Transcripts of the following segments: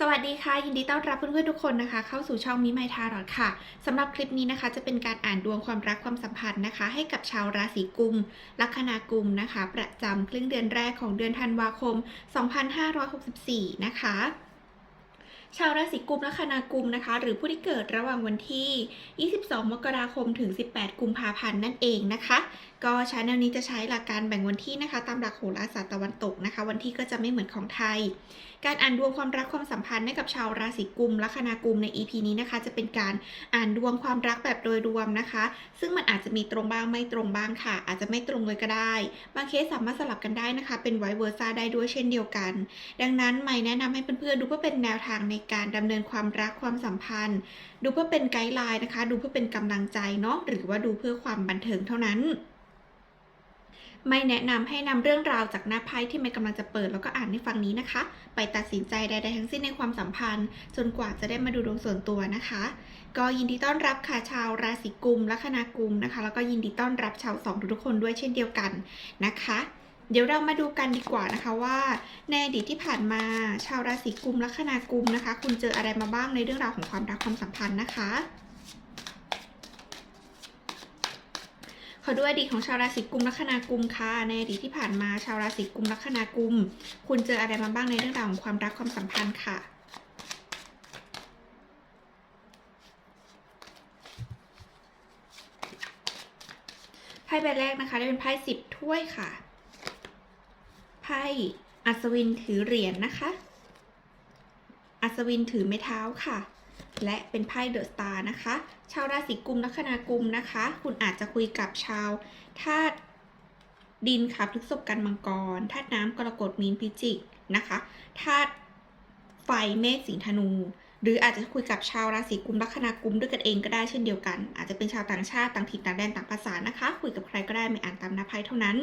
สวัสดีค่ะ ยินดีต้อนรับเพื่อนๆทุกคนนะคะ เข้าสู่ช่องมิไมทารอดค่ะสำหรับคลิปนี้นะคะ จะเป็นการอ่านดวงความรักความสัมพันธ์นะคะ ให้กับชาวราศีกุม ลัคนากุมนะคะ ประจำครึ่งเดือนแรกของเดือนธันวาคม 2564 นะคะ ชาวราศีกุมแลัคนากุมนะคะ หรือผู้ที่เกิดระหว่างวันที่ 22 มกราคมถึง 18 กุมภาพันธ์นั่นเองนะคะ ก็ชาแนลนี้จะใช้หลักการแบ่งวันที่นะคะ ตามหลักโหราศาสตร์ตะวันตกนะคะ วันที่ก็จะไม่เหมือนของไทย การอ่านดวงความรักความสัมพันธ์ให้กับชาวราศีกุมแลัคนากุมใน EP นี้นะคะ จะเป็นการอ่านดวงความรักแบบโดยรวมนะคะ ซึ่งมันอาจจะมีตรงบ้างไม่ตรงบ้างค่ะ อาจจะไม่ตรงเลยก็ได้ บางเคสสามารถสลับกันได้นะคะ เป็นไวเวอร์ซ่าได้ด้วยเช่นเดียวกัน ดังนั้นไม่แนะนำให้เพื่อนๆดูเพื่อเป็นแนวทางในการดำเนินความรักความสัมพันธ์ ดูเพื่อเป็นไกด์ไลน์นะคะ ดูเพื่อเป็นกำลังใจเนาะหรือว่าดูเพื่อความบันเทิงเท่านั้น ไม่แนะนำให้นำเรื่องราวจากหน้าไพ่ที่ไม่กำลังจะเปิดแล้วก็อ่านให้ฟังนี้นะคะ ไปตัดสินใจใดๆทั้งสิ้นในความสัมพันธ์ จนกว่าจะได้มาดูดวงส่วนตัวนะคะ ก็ยินดีต้อนรับค่ะชาวราศีกุมลัคนากุมนะคะ แล้วก็ยินดีต้อนรับชาวสองทุกคนด้วยเช่นเดียวกันนะคะ เดี๋ยวเรามาดูกันดีกว่านะคะว่า ในอดีตที่ผ่านมาชาวราศีกุมลัคนากุมนะคะ คุณเจออะไรมาบ้างในเรื่องราวของความรักความสัมพันธ์นะคะขอดูอดีตของชาวราศีกุมลัคนากุมค่ะ ในอดีตที่ผ่านมาชาวราศีกุมลัคนากุม คุณเจออะไรมาบ้างในเรื่องราวของความรักความสัมพันธ์ค่ะไพ่ใบแรกนะคะได้เป็นไพ่สิบถ้วยค่ะ ไพ่อัศวินถือเหรียญนะคะ อัศวินถือไม้เท้าค่ะ และเป็นไพ่เดอะสตาร์นะคะ ชาวราศีกุมลัคนากุมนะคะ คุณอาจจะคุยกับชาวธาตุดินค่ะพฤษบกันมังกรธาตุน้ำกรกฎมีนพิจิกนะคะธาตุไฟเมษสิงห์ธนู หรืออาจจะคุยกับชาวราศีกุมลัคนากุมด้วยกันเองก็ได้เช่นเดียวกัน อาจจะเป็นชาวต่างชาติต่างถิ่นต่างแดนต่างภาษานะคะ คุยกับใครก็ได้ไม่อ่านตามนาภัยเท่านั้น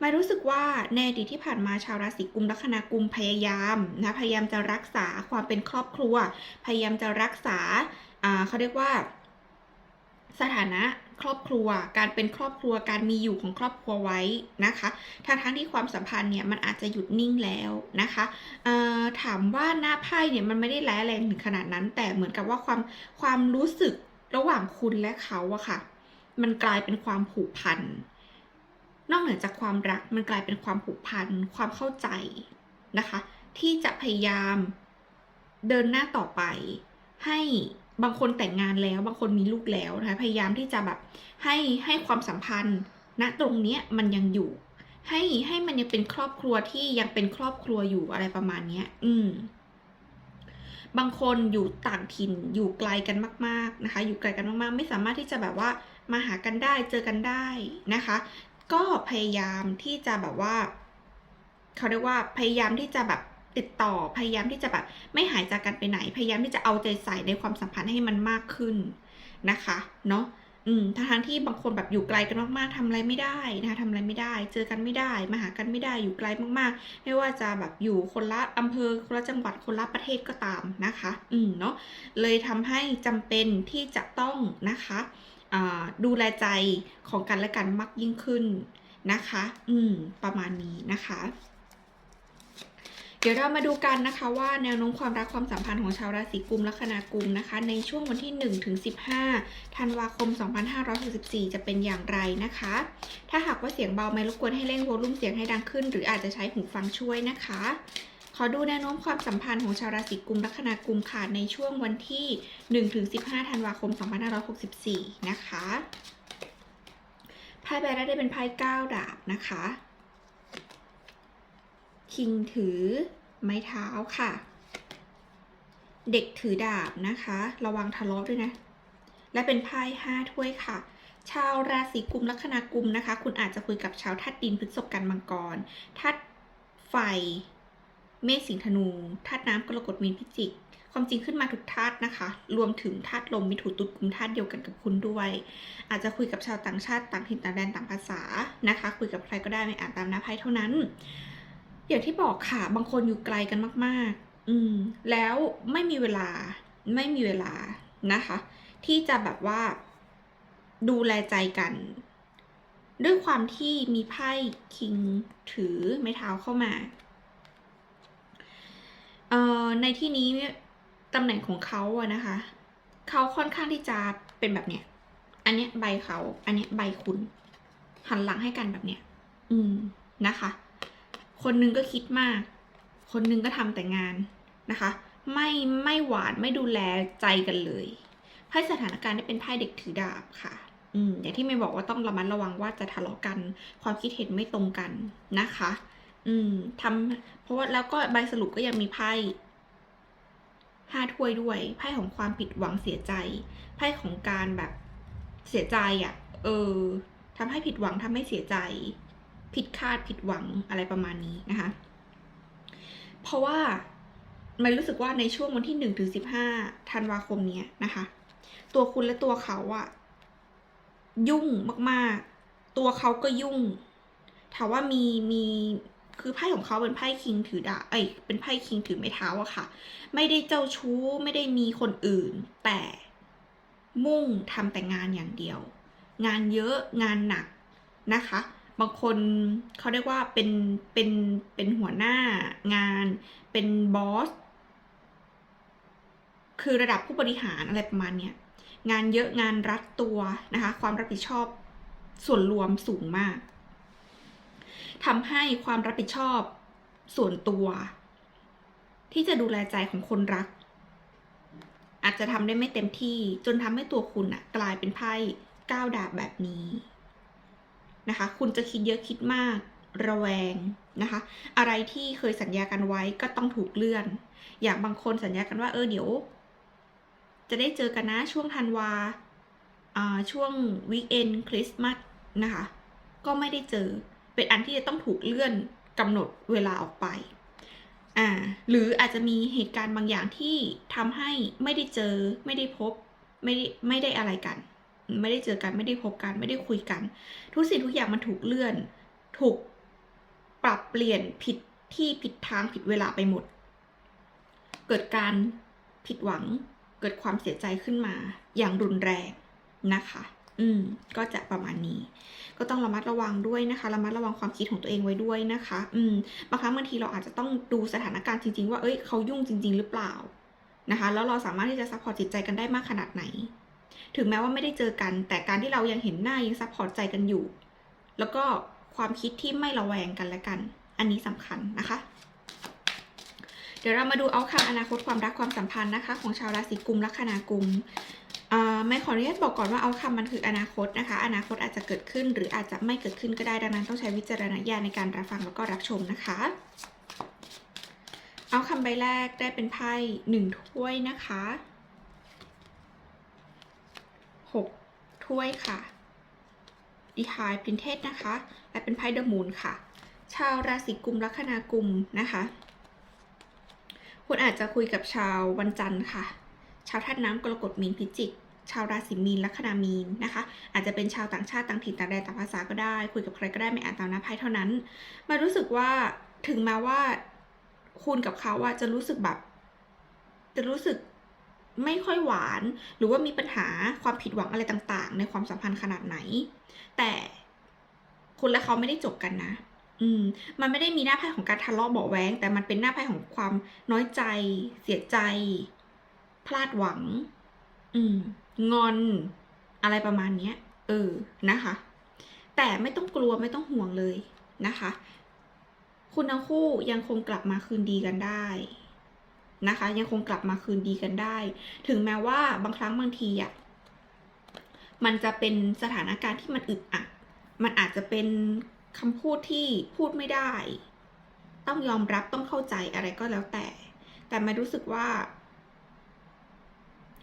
มารู้สึกว่าในอดีตที่ผ่านมาชาวราศีกุมลัคนากุมพยายามนะพยายามจะรักษาความเป็นครอบครัว พยายามจะรักษาอ่าเขาเรียกว่าสถานะ ครอบครัว การเป็นครอบครัวการมีอยู่ของครอบครัวไว้นะคะทั้งทั้งที่ความสัมพันธ์เนี่ยมันอาจจะหยุดนิ่งแล้วนะคะถามว่าหน้าไพ่เนี่ยมันไม่ได้ร้ายแรงถึงขนาดนั้น แต่เหมือนกับว่าความความรู้สึกระหว่างคุณและเขาอะค่ะ มันกลายเป็นความผูกพันนอกเหนือจากความรักมันกลายเป็นความผูกพันความเข้าใจนะคะ ที่จะพยายามเดินหน้าต่อไปให้ บางคนแต่งงานแล้ว บางคนมีลูกแล้วนะคะพยายามที่จะแบบให้ให้ความสัมพันธ์ณตรงเนี้ยมันยังอยู่ ให้ให้มันยังเป็นครอบครัวที่ยังเป็นครอบครัวอยู่อะไรประมาณเนี้ย อืม บางคนอยู่ต่างถิ่นอยู่ไกลกันมาก ๆนะคะ อยู่ไกลกันมากๆ ไม่สามารถที่จะแบบว่ามาหากันได้เจอกันได้นะคะ ก็พยายามที่จะแบบว่า เขาเรียกว่าพยายามที่จะแบบ ติดต่อพยายามที่จะแบบไม่หายจากกันไปไหน พยายามที่จะเอาใจใส่ในความสัมพันธ์ให้มันมากขึ้นนะคะเนาะอืมทั้งที่บางคนแบบอยู่ไกลกันมากๆทำอะไรไม่ได้นะคะทำอะไรไม่ได้ เจอกันไม่ได้ มาหากันไม่ได้อยู่ไกลมากๆ ไม่ว่าจะแบบอยู่คนละอำเภอคนละจังหวัดคนละประเทศก็ตามนะคะ อืมเนาะเลยทำให้จำเป็นที่จะต้องนะคะดูแลใจของกันและกันมากยิ่งขึ้นนะคะ อืม ประมาณนี้นะคะ เดี๋ยวเรามาดูกันนะคะว่าแนวโน้มความรักความสัมพันธ์ของชาวราศีกุมลัคนากุมนะคะ ในช่วงวันที่1ถึง15ธันวาคม 2564 จะเป็นอย่างไรนะคะ ถ้าหากว่าเสียงเบาไม่รบกวนให้เร่งโวลูมเสียงให้ดังขึ้น หรืออาจจะใช้หูฟังช่วยนะคะ ขอดูแนวโน้มความสัมพันธ์ของชาวราศีกุมลัคนากุมค่ะในช่วงวันที่1ถึง15ธันวาคม 2564 นะคะไพ่ใบแรกได้เป็นไพ่9ดาบนะคะ คิงถือไม้เท้าค่ะ เด็กถือดาบนะคะ ระวังทะเลาะด้วยนะ และเป็นไพ่ห้าถ้วยค่ะ ชาวราศีกุมลัคนากุมนะคะ คุณอาจจะคุยกับชาวธาตุดินพฤษภกันมังกรธาตุไฟ เมษสิงธนูธาตุน้ำกรกฎมีนพิจิกความจริงขึ้นมาทุกธาตุนะคะ รวมถึงธาตุลมมิถุตุลกุมธาตุเดียวกันกับคุณด้วย อาจจะคุยกับชาวต่างชาติต่างถิ่นต่างแดนต่างภาษานะคะ คุยกับใครก็ได้ไม่อ่านตามหน้าไพ่เท่านั้น อย่างที่บอกค่ะ บางคนอยู่ไกลกันมาก ๆ อืม แล้วไม่มีเวลา ไม่มีเวลานะคะ ที่จะแบบว่าดูแลใจกัน ด้วยความที่มีไพ่คิงถือไม้เท้าเข้ามาเอ่อในที่นี้ตำแหน่งของเขาอะนะคะ เขาค่อนข้างที่จะเป็นแบบเนี้ย อันเนี้ยใบเขา อันเนี้ยใบคุณ หันหลังให้กันแบบเนี้ย อืมนะคะ คนนึงก็คิดมาก คนนึงก็ทำแต่งานนะคะ ไม่ไม่หวานไม่ดูแลใจกันเลยไพ่สถานการณ์ได้เป็นไพ่เด็กถือดาบค่ะอืมอย่างที่ไม่บอกว่าต้องระมัดระวังว่าจะทะเลาะกัน ความคิดเห็นไม่ตรงกันนะคะ อืมทำเพราะว่าแล้วก็ใบสรุปก็ยังมีไพ่ห้าถ้วยด้วยไพ่ของความผิดหวังเสียใจไพ่ของการแบบเสียใจอะ่ะ เออทำให้ผิดหวังทำให้เสียใจ ผิดคาดผิดหวังอะไรประมาณนี้นะคะ เพราะว่าไม่รู้สึกว่าในช่วงวันที่หนึ่งถึงสิบห้าธันวาคมเนี้ยนะคะ ตัวคุณและตัวเขาอะยุ่งมากๆ ตัวเขาก็ยุ่ง ถามว่ามีมีคือไพ่ของเขาเป็นไพ่คิงถือดาเอ้ยเป็นไพ่คิงถือไม้เท้าอะค่ะ ไม่ได้เจ้าชู้ไม่ได้มีคนอื่น แต่มุ่งทำแต่งานอย่างเดียว งานเยอะงานหนักนะคะ บางคนเขาเรียกว่าเป็นเป็นเป็นหัวหน้างาน เป็นบอสคือระดับผู้บริหารอะไรประมาณเนี้ยงานเยอะงานรัดตัวนะคะ ความรับผิดชอบส่วนรวมสูงมากทำให้ความรับผิดชอบส่วนตัว ที่จะดูแลใจของคนรัก อาจจะทำได้ไม่เต็มที่จนทำให้ตัวคุณอะกลายเป็นไพ่ก้าวดาบแบบนี้ นะคะ คุณจะคิดเยอะคิดมากระแวงนะคะ อะไรที่เคยสัญญากันไว้ก็ต้องถูกเลื่อน อย่างบางคนสัญญากันว่าเออเดี๋ยว จะได้เจอกันนะช่วงธันวาช่วงวีคเอนคริสต์มาสนะคะ ก็ไม่ได้เจอ เป็นอันที่จะต้องถูกเลื่อนกำหนดเวลาออกไปอ่าหรืออาจจะมีเหตุการณ์บางอย่างที่ทำให้ไม่ได้เจอ ไม่ได้พบ ไม่ได้ไม่ได้อะไรกัน ไม่ได้เจอกันไม่ได้พบกันไม่ได้คุยกัน ทุกสิ่งทุกอย่างมันถูกเลื่อน ถูกปรับเปลี่ยนผิดที่ผิดทางผิดเวลาไปหมด เกิดการผิดหวัง เกิดความเสียใจขึ้นมา อย่างรุนแรงนะคะ อืม ก็จะประมาณนี้ ก็ต้องระมัดระวังด้วยนะคะ ระมัดระวังความคิดของตัวเองไว้ด้วยนะคะ อืม บางครั้งบางทีเราอาจจะต้องดูสถานการณ์จริงๆ ว่า เอ้ย เขายุ่งจริง ๆ หรือเปล่า นะคะ แล้วเราสามารถที่จะซัพพอร์ตจิตใจกันได้มากขนาดไหน ถึงแม้ว่าไม่ได้เจอกัน แต่การที่เรายังเห็นหน้ายังซัพพอร์ตใจกันอยู่ แล้วก็ความคิดที่ไม่ระแวงกันและกัน อันนี้สำคัญนะคะ เดี๋ยวเรามาดูเอาคำอนาคตความรักความสัมพันธ์นะคะ ของชาวราศีกุมลัคนากุมไม่ขออนุญาตบอกก่อนว่าเอาคำมันคืออนาคตนะคะ อนาคตอาจจะเกิดขึ้นหรืออาจจะไม่เกิดขึ้นก็ได้ดังนั้นต้องใช้วิจารณญาณในการรับฟังแล้วก็รับชมนะคะ เอาคำใบแรกได้เป็นไพ่หนึ่งถ้วยนะคะ หกถ้วยค่ะดีไฮพินเทสนะคะ และเป็นไพ่เดอะมูนค่ะ ชาวราศีกุมลัคนากุมนะคะ คุณอาจจะคุยกับชาววันจันทร์ค่ะ ชาวธาตุน้ำกรกฎมีนพิจิกชาวราศีมีนลัคนามีนนะคะ อาจจะเป็นชาวต่างชาติต่างถิ่นต่างแดนต่างภาษาก็ได้ คุยกับใครก็ได้ไม่อ่านตามหน้าไพ่เท่านั้น มารู้สึกว่าถึงม้ว่าคุณกับเขาอะจะรู้สึกแบบ จะรู้สึก ไม่ค่อยหวาน หรือว่ามีปัญหาความผิดหวังอะไรต่างๆ ในความสัมพันธ์ขนาดไหน แต่คุณและเขาไม่ได้จบกันนะ อืม มันไม่ได้มีหน้าไพ่ของการทะเลาะเบาแวงแต่มันเป็นหน้าไพ่ของความน้อยใจ เสียใจ พลาดหวัง อืม งอน อะไรประมาณเนี้ย เออ นะคะ แต่ไม่ต้องกลัวไม่ต้องห่วงเลยนะคะ คุณทั้งคู่ยังคงกลับมาคืนดีกันได้ นะคะ ยังคงกลับมาคืนดีกันได้ ถึงแม้ว่าบางครั้งบางทีอะมันจะเป็นสถานการณ์ที่มันอึดอัด มันอาจจะเป็นคำพูดที่พูดไม่ได้ ต้องยอมรับต้องเข้าใจอะไรก็แล้วแต่ แต่ม่รู้สึกว่า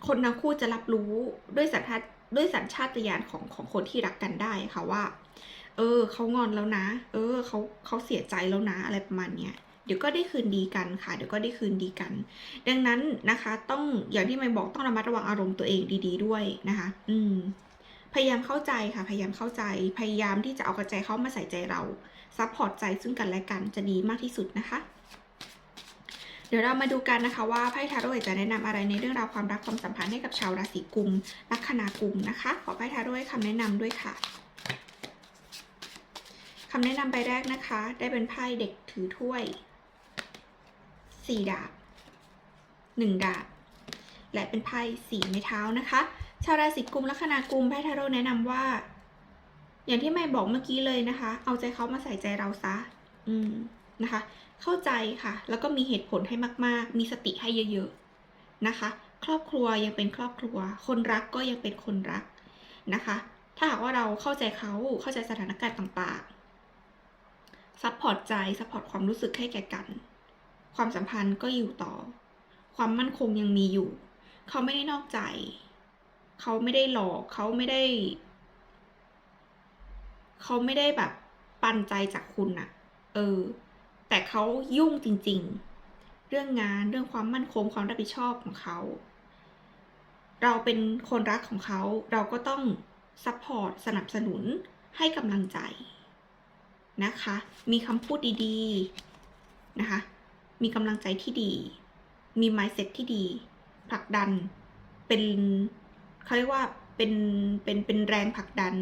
คนทั้งคู่จะรับรู้ด้วยสัญชาตด้วยสัญชาตญาณของของคนที่รักกันได้ค่ะว่า เออเขางอนแล้วนะ เออเขาเขาเสียใจแล้วนะอะไรประมาณเนี้ย เดี๋ยวก็ได้คืนดีกันค่ะ เดี๋ยวก็ได้คืนดีกัน ดังนั้นนะคะต้องอย่างที่ไม่บอกต้องระมัดระวังอารมณ์ตัวเองดี ๆ ด้วยนะคะ อืมพยายามเข้าใจค่ะ พยายามเข้าใจ พยายามที่จะเอากระใจเขามาใส่ใจเราซัพพอร์ตใจซึ่งกันและกันจะดีมากที่สุดนะคะ เดี๋ยวเรามาดูกันนะคะว่าไพ่ทาโร่จะแนะนำอะไรในเรื่องราวความรักความสัมพันธ์ให้กับชาวราศีกุมลัคนากุมนะคะ ขอไพ่ทาโร่ให้คำแนะนำด้วยค่ะคำแนะนำใบแรกนะคะ ได้เป็นไพ่เด็กถือถ้วย สี่ดาบหนึ่งดาบ และเป็นไพ่สีไม้เท้านะคะ ชาวราศีกุมลัคนากุมไพ่ทาโร่แนะนำว่า อย่างที่ไม่บอกเมื่อกี้เลยนะคะ เอาใจเขามาใส่ใจเราซะ อืมนะคะ เข้าใจค่ะ แล้วก็มีเหตุผลให้มาก ๆ มีสติให้เยอะ ๆ นะคะ ครอบครัวยังเป็นครอบครัว คนรักก็ยังเป็นคนรักนะคะ ถ้าหากว่าเราเข้าใจเขาเข้าใจสถานการณ์ต่างๆซัพพอร์ตใจซัพพอร์ตความรู้สึกให้แก่กัน ความสัมพันธ์ก็อยู่ต่อ ความมั่นคงยังมีอยู่ เขาไม่ได้นอกใจ เขาไม่ได้หลอกเขาไม่ได้ เขาไม่ได้แบบปันใจจากคุณอะเออ แต่เขายุ่งจริง ๆ เรื่องงานเรื่องความมั่นคงความรับผิดชอบของเขาเราเป็นคนรักของเขาเราก็ต้องซัพพอร์ตสนับสนุนให้กำลังใจนะคะ มีคำพูดดี ๆ นะคะ มีกำลังใจที่ดี มี mindset ที่ดี ผลักดัน เป็นเขาเรียกว่าเป็นเป็นเป็นแรงผลักดัน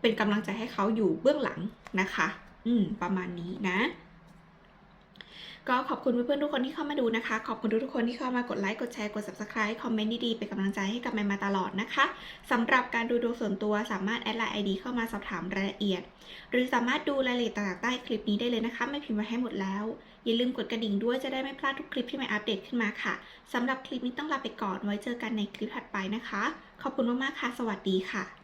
เป็นกำลังใจให้เขาอยู่เบื้องหลังนะคะ อืม ประมาณนี้นะ ก็ขอบคุณเพื่อนๆทุกคนที่เข้ามาดูนะคะ ขอบคุณทุกๆคนที่เข้ามากดไลค์ กดแชร์ กด subscribe คอมเมนต์ดีๆ เป็นกำลังใจให้กับแมนมาตลอดนะคะสำหรับการดูดวงส่วนตัวสามารถแอดไลน์ ID เข้ามาสอบถามรายละเอียด หรือสามารถดูรายละเอียดต่างๆใต้คลิปนี้ได้เลยนะคะ ไม่พิมพ์ไว้ให้หมดแล้ว อย่าลืมกดกระดิ่งด้วยจะได้ไม่พลาดทุกคลิปที่แม่อัปเดตขึ้นมาค่ะสำหรับคลิปนี้ต้องลาไปก่อนไว้เจอกันในคลิปถัดไปนะคะ ขอบคุณมากๆค่ะ สวัสดีค่ะ